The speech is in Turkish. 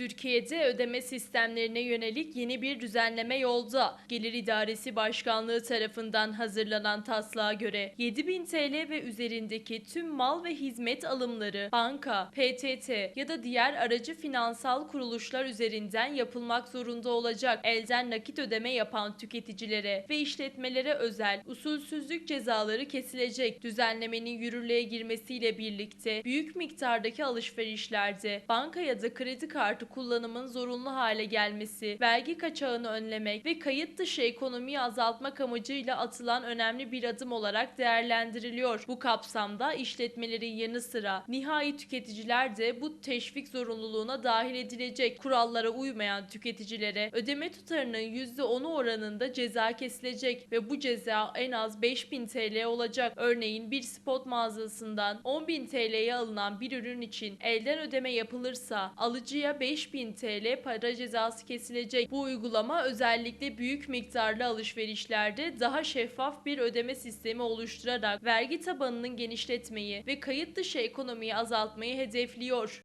Türkiye'de ödeme sistemlerine yönelik yeni bir düzenleme yolda. Gelir İdaresi Başkanlığı tarafından hazırlanan taslağa göre 7000 TL ve üzerindeki tüm mal ve hizmet alımları banka, PTT ya da diğer aracı finansal kuruluşlar üzerinden yapılmak zorunda olacak. Elden nakit ödeme yapan tüketicilere ve işletmelere özel usulsüzlük cezaları kesilecek. Düzenlemenin yürürlüğe girmesiyle birlikte büyük miktardaki alışverişlerde banka ya da kredi kartı kullanımın zorunlu hale gelmesi, vergi kaçağını önlemek ve kayıt dışı ekonomiyi azaltmak amacıyla atılan önemli bir adım olarak değerlendiriliyor. Bu kapsamda işletmelerin yanı sıra nihai tüketiciler de bu teşvik zorunluluğuna dahil edilecek. Kurallara uymayan tüketicilere ödeme tutarının %10'u oranında ceza kesilecek ve bu ceza en az 5000 TL olacak. Örneğin bir spot mağazasından 10.000 TL'ye alınan bir ürün için elden ödeme yapılırsa alıcıya 5000 TL para cezası kesilecek. Bu uygulama özellikle büyük miktarlı alışverişlerde daha şeffaf bir ödeme sistemi oluşturarak vergi tabanının genişletmeyi ve kayıt dışı ekonomiyi azaltmayı hedefliyor.